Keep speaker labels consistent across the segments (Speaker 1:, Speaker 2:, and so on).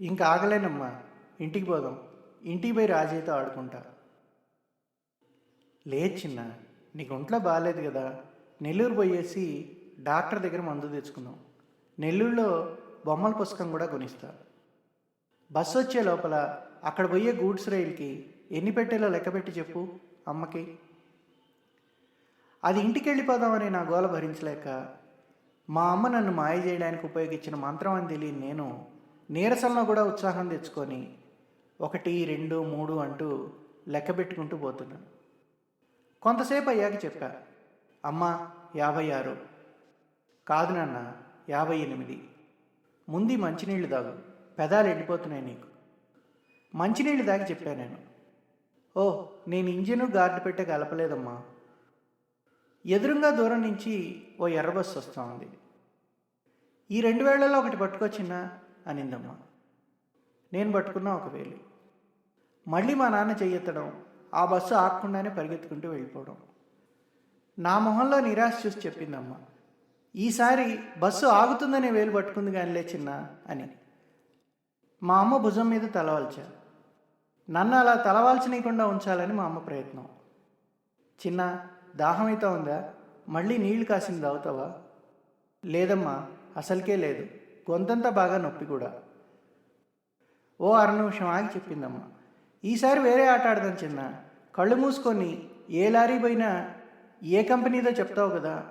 Speaker 1: ఇంకా ఆగలేనమ్మా. ఇంటికి పోదాం. ఇంటికి పోయి రాజయ్యతో ఆడుకుంటా. లేదు చిన్న నీకు ఒంట్లో బాగాలేదు కదా. నెల్లూరు పోయేసి డాక్టర్ దగ్గర మందు తెచ్చుకుందాం. నెల్లూరులో బొమ్మల పుస్తకం కూడా కొనిస్తా. బస్సు వచ్చే లోపల అక్కడ పోయే గూడ్స్ రైల్కి ఎన్ని పెట్టేలో లెక్క పెట్టి చెప్పు అమ్మకి. అది ఇంటికి వెళ్ళిపోదామని నా గోల భరించలేక మా అమ్మ నన్ను మాయ చేయడానికి ఉపయోగించిన మంత్రం అని తెలియని నేను నీరసంలో కూడా ఉత్సాహం తెచ్చుకొని ఒకటి రెండు మూడు అంటూ లెక్క పెట్టుకుంటూ పోతున్నాను. కొంతసేపు అయ్యాక చెప్పా అమ్మ యాభై ఆరు. కాదు నాన్న యాభై ఎనిమిది. ముందు మంచినీళ్ళు తాగు పెదాలు ఎండిపోతున్నాయి నీకు. మంచినీళ్ళు దాగి చెప్పా నేను. ఓ నేను ఇంజిన్ గార్డు పెట్టే కలపలేదమ్మా. ఎదురుగా దూరం నుంచి ఓ ఎర్ర బస్సు వస్తూ ఉంది ఈ రెండు వేళ్ళలో ఒకటి పట్టుకొచ్చినా అనిందమ్మ. నేను పట్టుకున్నా ఒక వేలు. మళ్ళీ మా నాన్న చెయ్యెత్తడం ఆ బస్సు ఆగకుండానే పరిగెత్తుకుంటూ వెళ్ళిపోవడం. నా మొహంలో నిరాశ చూసి చెప్పిందమ్మా. ఈసారి బస్సు ఆగుతుందనే వేలు పట్టుకుంది కానిలే చిన్న అని. మా అమ్మ భుజం మీద తలవాల్చా నన్ను అలా తలవాల్చనీయకుండా ఉంచాలని మా అమ్మ ప్రయత్నం. చిన్న దాహమైతే ఉందా? మళ్ళీ నీళ్ళు కాసింది అవుతావా లేదమ్మా అసలుకే లేదు. గొంతంతా బాగా నొప్పి కూడా. ఓ అర నిమిషం ఆగి చెప్పిందమ్మా. ఈసారి వేరే ఆట ఆడదాం చిన్న. కళ్ళు మూసుకొని ఏ లారీ పోయినా ఏ కంపెనీదో చెప్తావు కదా.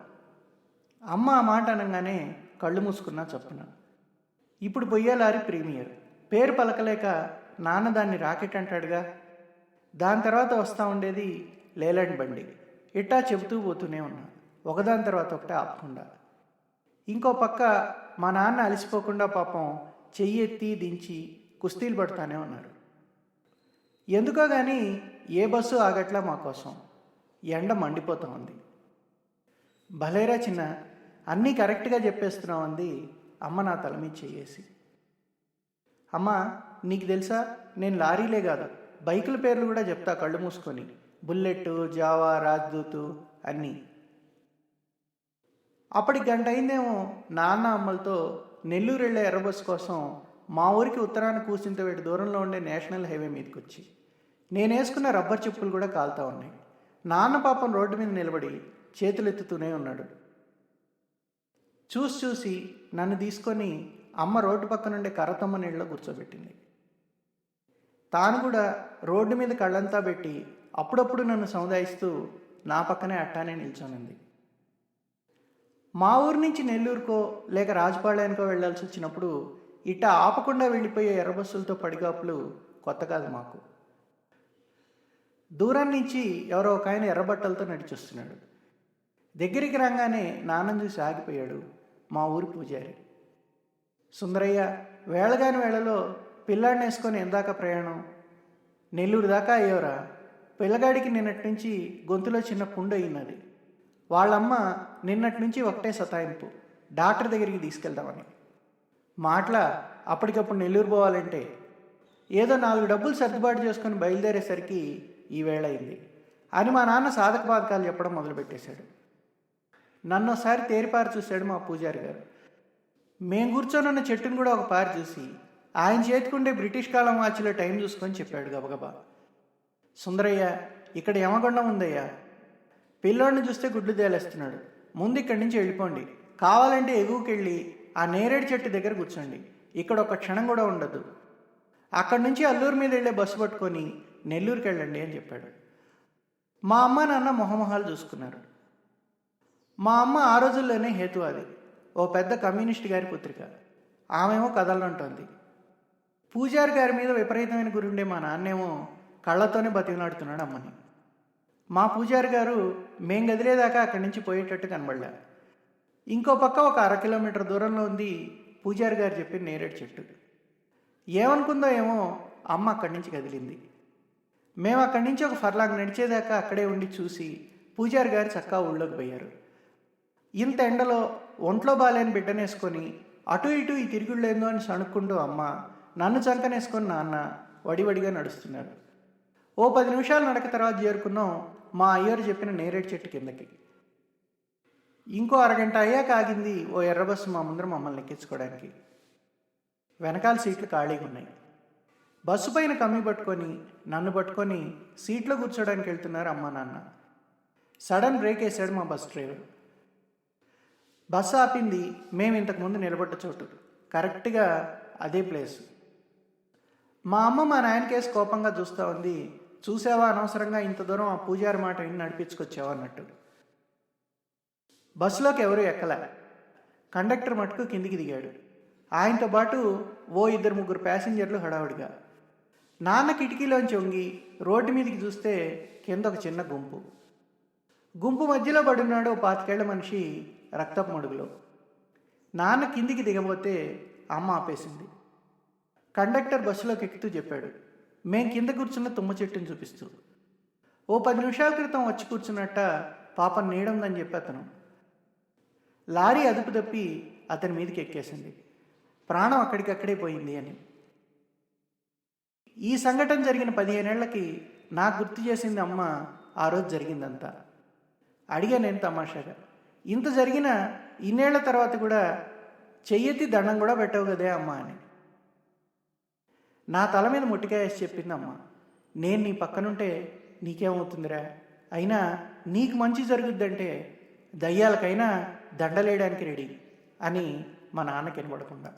Speaker 1: అమ్మ ఆ మాట అనగానే కళ్ళు మూసుకున్నా చప్పున. ఇప్పుడు పొయ్యే లారీ ప్రీమియర్. పేరు పలకలేక నాన్న దాన్ని రాకెట్ అంటాడుగా. దాని తర్వాత వస్తూ ఉండేది లేలాండ్ బండి. ఇట్టా చెబుతూ పోతూనే ఉన్నా. ఒకదాని తర్వాత ఒకటే ఆపకుండా. ఇంకో పక్క మా నాన్న అలసిపోకుండా పాపం చెయ్యి ఎత్తి దించి కుస్తీలు పడుతూనే ఉన్నారు. ఎందుకో కానీ ఏ బస్సు ఆగట్లా మా కోసం. ఎండ మండిపోతూ ఉంది. భలేరా చిన్న అన్నీ కరెక్ట్గా చెప్పేస్తున్నావు అంది అమ్మ నా తల మీద చెయ్యేసి. అమ్మ నీకు తెలుసా నేను లారీలే కాదు బైకుల పేర్లు కూడా చెప్తా కళ్ళు మూసుకొని. బుల్లెట్ జావా రాజ్దూతు అన్నీ. అప్పటి గంట అయిందేమో నాన్న అమ్మలతో నెల్లూరు వెళ్ళే ఎర్రబస్సు కోసం మా ఊరికి ఉత్తరాన కూసింత వేడి దూరంలో ఉండే నేషనల్ హైవే మీదకి వచ్చి నేను వేసుకున్న రబ్బర్ చెప్పులు కూడా కాలుతా ఉన్నాయి. నాన్న పాపం రోడ్డు మీద నిలబడి చేతులెత్తుతూనే ఉన్నాడు. చూసి చూసి నన్ను తీసుకొని అమ్మ రోడ్డు పక్క నుండి కర్రతమ్మ నీళ్ళలో కూర్చోబెట్టింది. తాను కూడా రోడ్డు మీద కళ్ళంతా పెట్టి అప్పుడప్పుడు నన్ను సముదాయిస్తూ నా పక్కనే అట్టానే నిల్చొనింది. మా ఊరు నుంచి నెల్లూరుకో లేక రాజపాళ్యానికో వెళ్ళాల్సి వచ్చినప్పుడు ఇట్టా ఆపకుండా వెళ్ళిపోయే ఎర్రబస్సులతో పడిగాపులు కొత్త కాదు మాకు. దూరం నుంచి ఎవరో ఒక ఆయన ఎర్రబట్టలతో నడిచొస్తున్నాడు. దగ్గరికి రాగానే నాన్నని చూసి ఆగిపోయాడు మా ఊరి పూజారి. సుందరయ్య వేళగాని వేళలో పిల్లాడిని వేసుకొని ఎందాక ప్రయాణం? నెల్లూరు దాకా అయ్యోరా? పిల్లగాడికి నిన్నటి నుంచి గొంతులో చిన్న పుండు అయినది వాళ్ళమ్మ నిన్నటి నుంచి ఒకటే సతాయింపు. డాక్టర్ దగ్గరికి తీసుకెళ్దామని. మాటల అప్పటికప్పుడు నెల్లూరు పోవాలంటే ఏదో నాలుగు డబ్బులు సర్దుబాటు చేసుకొని బయలుదేరేసరికి ఈవేళ అయింది. అని మా నాన్న సాధక బాధకాలు చెప్పడం మొదలుపెట్టేశాడు. నన్ను ఒకసారి తేరిపారు చూశాడు మా పూజారి గారు. మేము కూర్చొని ఉన్న చెట్టును కూడా ఒక పారి చూసి ఆయన చేతికుండే బ్రిటిష్ కాలం వాచ్లో టైం చూసుకొని చెప్పాడు గబగబా. సుందరయ్య ఇక్కడ యమగొండం ఉందయ్యా. పిల్లోడిని చూస్తే గుడ్లు తేలేస్తున్నాడు. ముందు ఇక్కడి నుంచి వెళ్ళిపోండి. కావాలంటే ఎగువకెళ్ళి ఆ నేరేడు చెట్టు దగ్గర కూర్చోండి. ఇక్కడ ఒక క్షణం కూడా ఉండదు. అక్కడి నుంచి అల్లూరు మీద వెళ్ళే బస్సు పట్టుకొని నెల్లూరుకి వెళ్ళండి అని చెప్పాడు. మా అమ్మ నాన్న మొహమొహాలు చూసుకున్నారు. మా అమ్మ ఆ రోజుల్లోనే హేతువాది. ఓ పెద్ద కమ్యూనిస్ట్ గారి పుత్రిక. ఆమెమో కదలంటోంది పూజారి గారి మీద విపరీతమైన గురుండే మా నాన్నేమో కళ్ళతోనే బతిమలాడుతున్నాడు అమ్మని. మా పూజారి గారు మేం గదిలేదాకా అక్కడి నుంచి పోయేటట్టు కనబడలే ఇంకో పక్క ఒక అర కిలోమీటర్ దూరంలో ఉంది పూజారి గారు చెప్పిన నేరేడు చెట్టు. ఏమనుకుందో ఏమో అమ్మ అక్కడి నుంచి కదిలింది. మేము అక్కడి నుంచి ఒక ఫర్లాగ్ నడిచేదాకా అక్కడే ఉండి చూసి పూజారి గారు చక్కా ఊళ్ళోకి పోయారు. ఇంత ఎండలో ఒంట్లో బాలేని బిడ్డనేసుకొని అటు ఇటు ఈ తిరుగుళ్ళేందో అని సణుక్కుంటూ అమ్మ నన్ను చంకనేసుకొని నాన్న వడివడిగా నడుస్తున్నారు. ఓ పది నిమిషాలు నడక తర్వాత చేరుకున్నాం. మా అయ్యారు చెప్పిన నేరేడు చెట్టు కిందకి. ఇంకో అరగంట అయ్యాక ఆగింది ఓ ఎర్ర బస్సు మా ముందర మమ్మల్ని ఎక్కించుకోవడానికి. వెనకాల సీట్లు ఖాళీగా ఉన్నాయి. బస్సు పైన కమ్మి పట్టుకొని నన్ను పట్టుకొని సీట్లో కూర్చోడానికి వెళ్తున్నారు అమ్మ నాన్న. సడన్ బ్రేక్ వేసాడు మా బస్ డ్రైవర్. బస్సు ఆపింది మేము ఇంతకుముందు నిలబడ్డ చోటు. కరెక్ట్గా అదే ప్లేస్. మా అమ్మ మా నాయనకేసి కోపంగా చూస్తూ ఉంది. చూసావా అనవసరంగా ఇంత దూరం ఆ పూజారి మాట విని నడిపించుకొచ్చావా అన్నట్టు. బస్సులోకి ఎవరు ఎక్కలే. కండక్టర్ మటుకు కిందికి దిగాడు. ఆయనతో పాటు ఓ ఇద్దరు ముగ్గురు ప్యాసింజర్లు హడావుడిగా. నాన్న కిటికీలోంచి వంగి రోడ్డు మీదకి చూస్తే కింద ఒక చిన్న గుంపు. గుంపు మధ్యలో పడున్నాడు ఓ పాతికేళ్ళ మనిషి రక్తపు మడుగులో. నాన్న కిందికి దిగబోతే అమ్మ ఆపేసింది. కండక్టర్ బస్సులోకి ఎక్కుతూ చెప్పాడు. మేం కింద కూర్చున్న తుమ్మ చెట్టుని చూపిస్తూ ఓ పది నిమిషాల క్రితం వచ్చి కూర్చున్నట్ట పాపం నీడుందని చెప్పి అతను. లారీ అదుపు తప్పి అతని మీదకి ఎక్కేసింది. ప్రాణం అక్కడికక్కడే పోయింది అని. ఈ సంఘటన జరిగిన పదిహేనేళ్ళకి నాకు గుర్తు చేసింది అమ్మ ఆ రోజు జరిగిందంతా. అడిగా నేను తమాషాగా? ఇంత జరిగిన ఇన్నేళ్ళ తర్వాత కూడా చెయ్యెత్తి దండం కూడా పెట్టవు కదే అమ్మ అని. నా తల మీద మొట్టికాయేసి చెప్పిందమ్మ. నేను నీ పక్కనుంటే నీకేమవుతుందిరా? అయినా నీకు మంచి జరుగుద్దంటే దయ్యాలకైనా దండలేయడానికి రెడీ అని మా నాన్నకి వినబడకుండా